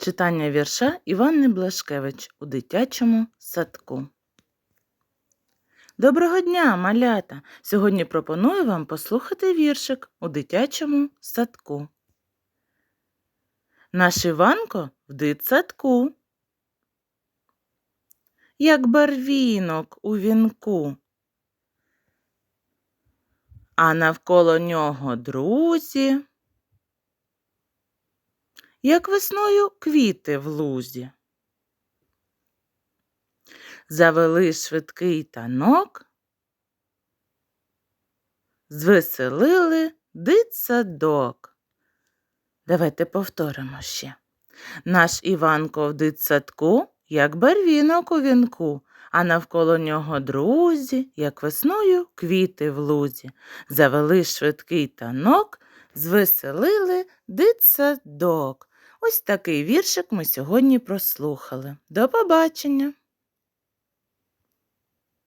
Читання вірша Іванни Блашкевич у дитячому садку. Доброго дня, малята! Сьогодні пропоную вам послухати віршик у дитячому садку. Наш Іванко в дитсадку. Як барвінок у вінку. А навколо нього друзі як весною квіти в лузі. Завели швидкий танок, звеселили дитсадок. Давайте повторимо ще. Наш Іванко в дитсадку, як барвінок у вінку, а навколо нього друзі, як весною квіти в лузі. Завели швидкий танок, звеселили дитсадок. Ось такий віршик ми сьогодні прослухали. До побачення!